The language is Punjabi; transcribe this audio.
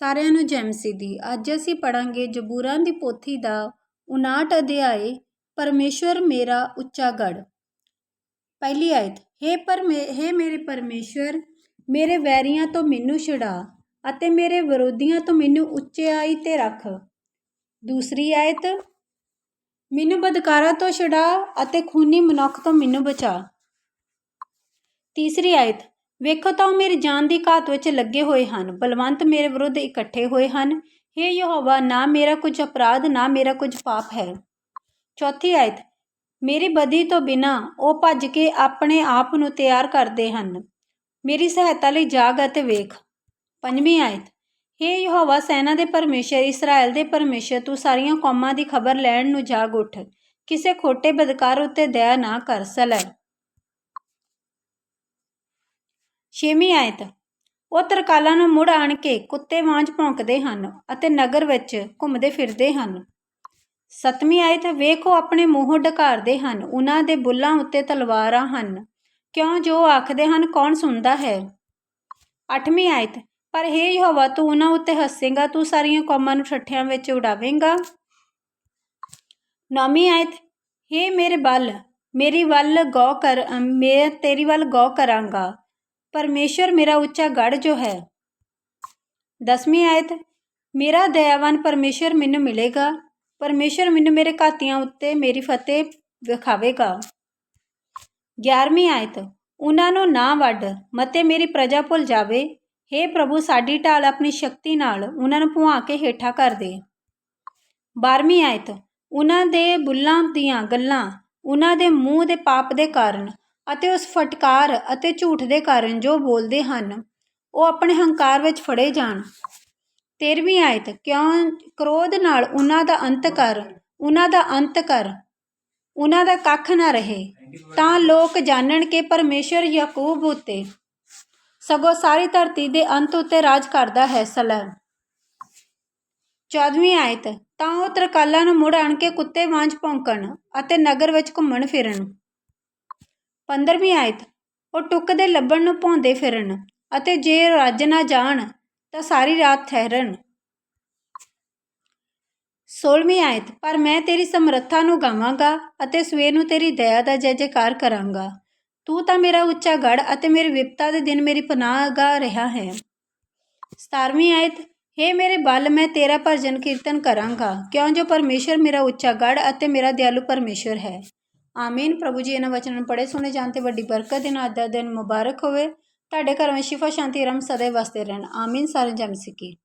ਸਾਰਿਆਂ ਨੂੰ ਜੈ ਮਸੀਹ ਦੀ ਅੱਜ ਅਸੀਂ ਪੜਾਂਗੇ ਜਬੂਰਾਂ ਦੀ ਪੋਥੀ ਦਾ 59 ਅਧਿਆਏ ਪਰਮੇਸ਼ਵਰ ਮੇਰਾ ਉੱਚਾ ਗੜ ਪਹਿਲੀ ਆਇਤ हे ਪਰਮੇ हे ਮੇਰੇ ਪਰਮੇਸ਼ਵਰ, ਮੇਰੇ ਵੈਰੀਆਂ ਤੋਂ ਮੈਨੂੰ ਛੁਡਾ ਅਤੇ ਮੇਰੇ ਵਿਰੋਧੀਆਂ ਤੋਂ ਮੈਨੂੰ ਉੱਚਾਈ ਤੇ ਰੱਖ। ਦੂਸਰੀ ਆਇਤ, ਮੈਨੂੰ ਬਦਕਾਰਾਂ ਤੋਂ ਛੁਡਾ ਅਤੇ ਖੂਨੀ ਮਨੁੱਖ ਤੋਂ ਮੈਨੂੰ ਬਚਾ। ਤੀਸਰੀ ਆਇਤ ਵੇਖੋ ਤਾਂ ਉਹ ਮੇਰੀ ਜਾਨ ਦੀ ਘਾਤ ਵਿੱਚ ਲੱਗੇ ਹੋਏ ਹਨ, ਬਲਵੰਤ ਮੇਰੇ ਵਿਰੁੱਧ ਇਕੱਠੇ ਹੋਏ ਹਨ। हे ਯਹੋਵਾ, ਨਾ ਮੇਰਾ ਕੁਝ ਅਪਰਾਧ, ਨਾ ਮੇਰਾ ਕੁਝ ਪਾਪ ਹੈ। ਚੌਥੀ ਆਇਤ, ਮੇਰੀ ਬਦੀ ਤੋਂ ਬਿਨਾ ਉਹ ਭੱਜ ਕੇ ਆਪਣੇ ਆਪ ਨੂੰ ਤਿਆਰ ਕਰਦੇ ਹਨ। ਮੇਰੀ ਸਹਾਇਤਾ ਲਈ ਜਾਗ ਅਤੇ ਵੇਖ। ਪੰਜਵੀਂ ਆਇਤ हे ਯਹੋਵਾ, ਸੈਨਾ ਦੇ ਪਰਮੇਸ਼ਰ, ਇਸਰਾਇਲ ਦੇ ਪਰਮੇਸ਼ਰ, ਤੂੰ ਸਾਰੀਆਂ ਕੌਮਾਂ ਦੀ ਖਬਰ ਲੈਣ ਨੂੰ ਜਾਗ ਉੱਠ। ਕਿਸੇ ਖੋਟੇ ਬਦਕਾਰ ਉੱਤੇ ਦਇਆ ਨਾ ਕਰ ਸਲੈ ਛੇਵੀਂ ਆਇਤ। ਉਹ ਤਰਕਾਲਾਂ ਨੂੰ ਮੁੜ ਆਣ ਕੇ ਕੁੱਤੇ ਵਾਂਝ ਭੌਂਕਦੇ ਹਨ ਅਤੇ ਨਗਰ ਵਿੱਚ ਘੁੰਮਦੇ ਫਿਰਦੇ ਹਨ। ਸਤਵੀਂ ਆਇਤ, ਵੇਖੋ ਆਪਣੇ ਮੂੰਹ ਢਕਾਰਦੇ ਹਨ, ਉਹਨਾਂ ਦੇ ਬੁੱਲਾਂ ਉੱਤੇ ਤਲਵਾਰਾਂ ਹਨ। ਕਿਉਂ? ਜੋ ਆਖਦੇ ਹਨ, ਕੌਣ ਸੁਣਦਾ ਹੈ? ਅੱਠਵੀਂ ਆਇਤ, ਪਰ हे ਯਹੋਵਾ, ਤੂੰ ਉਹਨਾਂ ਉੱਤੇ ਹੱਸੇਗਾ, ਤੂੰ ਸਾਰੀਆਂ ਕੌਮਾਂ ਨੂੰ ਠੱਠਿਆਂ ਵਿੱਚ ਉਡਾਵੇਂਗਾ। ਨੌਵੀਂ ਆਇਤ हे ਮੇਰੇ ਬਲ ਮੇਰੀ ਵੱਲ ਗੌ ਕਰ ਮੈਂ ਤੇਰੀ ਵੱਲ ਗੌ ਕਰਾਂਗਾ। ਪਰਮੇਸ਼ਰ ਮੇਰਾ ਉੱਚਾ ਗੜ ਜੋ ਹੈ। ਦਸਵੀਂ ਆਇਤ, ਮੇਰਾ ਦਇਆਵਾਨ ਪਰਮੇਸ਼ਰ ਮੈਨੂੰ ਮਿਲੇਗਾ, ਪਰਮੇਸ਼ਰ ਮੈਨੂੰ ਮੇਰੇ ਘਾਤੀਆਂ ਉੱਤੇ ਮੇਰੀ ਫਤਿਹ ਵਿਖਾਵੇਗਾ। 11ਵੀਂ ਆਇਤ, ਉਹਨਾਂ ਨੂੰ ਨਾ ਵੱਢ ਮਤੇ ਮੇਰੀ ਪ੍ਰਜਾ ਭੁੱਲ ਜਾਵੇ। हे ਪ੍ਰਭੂ, ਸਾਡੀ ਢਾਲ ਆਪਣੀ ਸ਼ਕਤੀ ਨਾਲ ਉਹਨਾਂ ਨੂੰ ਭੁਆ ਕੇ ਹੇਠਾਂ ਕਰ ਦੇ। 12ਵੀਂ ਆਇਤ, ਉਹਨਾਂ ਦੇ ਬੁੱਲਾਂ ਦੀਆਂ ਗੱਲਾਂ, ਉਹਨਾਂ ਦੇ ਮੂੰਹ ਦੇ ਪਾਪ ਦੇ ਕਾਰਨ ਅਤੇ ਉਸ ਫਟਕਾਰ ਅਤੇ ਝੂਠ ਦੇ ਕਾਰਨ ਜੋ ਬੋਲਦੇ ਹਨ, ਉਹ ਆਪਣੇ ਹੰਕਾਰ ਵਿੱਚ ਫੜੇ ਜਾਣ। 13ਵੀਂ ਆਇਤ, ਕਿਉਂ ਕ੍ਰੋਧ ਨਾਲ ਉਹਨਾਂ ਦਾ ਅੰਤ ਕਰ, ਉਹਨਾਂ ਦਾ ਅੰਤ ਕਰ, ਉਹਨਾਂ ਦਾ ਕੱਖ ਨਾ ਰਹੇ, ਤਾਂ ਲੋਕ ਜਾਣਨ ਕਿ ਪਰਮੇਸ਼ਰ ਯਾਕੂਬ ਉਤੇ ਸਗੋਂ ਸਾਰੀ ਧਰਤੀ ਦੇ ਅੰਤ ਉਤੇ ਰਾਜ ਕਰਦਾ ਹੈ ਸਲਾ 14ਵੀਂ ਆਇਤ, ਤਾਂ ਉਹ ਤਰਕਾਲਾਂ ਨੂੰ ਮੁੜ ਆਣ ਕੇ ਕੁੱਤੇ ਵਾਂਝ ਭੌਂਕਣ ਅਤੇ ਨਗਰ ਵਿੱਚ ਘੁੰਮਣ ਫਿਰਨ। 15ਵੀਂ ਆਇਤ, ਉਹ ਟੁੱਕਦੇ ਲੱਭਣ ਨੂੰ ਭੌਂਦੇ ਫਿਰਨ ਅਤੇ ਜੇ ਰੱਜ ਨਾ ਜਾਣ, ਤਾਂ ਸਾਰੀ ਰਾਤ ਠਹਿਰਨ। 16ਵੀਂ ਆਇਤ, ਪਰ ਮੈਂ ਤੇਰੀ ਸਮਰੱਥਾ ਨੂੰ ਗਾਵਾਂਗਾ ਅਤੇ ਸਵੇਰ ਨੂੰ ਤੇਰੀ ਦਇਆ ਦਾ ਜੈ ਜੈਕਾਰ ਕਰਾਂਗਾ। ਤੂੰ ਤਾਂ ਮੇਰਾ ਉੱਚਾ ਗੜ ਅਤੇ ਮੇਰੀ ਵਿਪਤਾ ਦੇ ਦਿਨ ਮੇਰੀ ਪਨਾਹਗਾ ਰਿਹਾ ਹੈ। 17ਵੀਂ ਆਇਤ हे ਮੇਰੇ ਬਲ, ਮੈਂ ਤੇਰਾ ਭਜਨ ਕੀਰਤਨ ਕਰਾਂਗਾ। ਕਿਉਂ ਜੋ ਪਰਮੇਸ਼ਰ ਮੇਰਾ ਉੱਚਾ ਗੜ ਅਤੇ ਮੇਰਾ ਦਿਆਲੂ ਪਰਮੇਸ਼ਰ ਹੈ? ਆਮੀਨ। ਪ੍ਰਭੂ ਜੀ, ਇਹਨਾਂ ਵਚਨਾਂ ਨੂੰ ਪੜ੍ਹੇ ਸੁਣੇ ਜਾਣ ਤੇ ਵੱਡੀ ਬਰਕਤ ਦੇ ਨਾਲ ਦਾ ਦਿਨ ਮੁਬਾਰਕ ਹੋਵੇ। ਤੁਹਾਡੇ ਘਰਾਂ ਵਿੱਚ ਸ਼ਿਫਾ ਸ਼ਾਂਤੀ, ਰਮ ਸਦਾ ਵਸਦੇ ਰਹਿਣ। ਆਮੀਨ। ਸਾਰੇ ਜਮ ਸਿੱਕੀ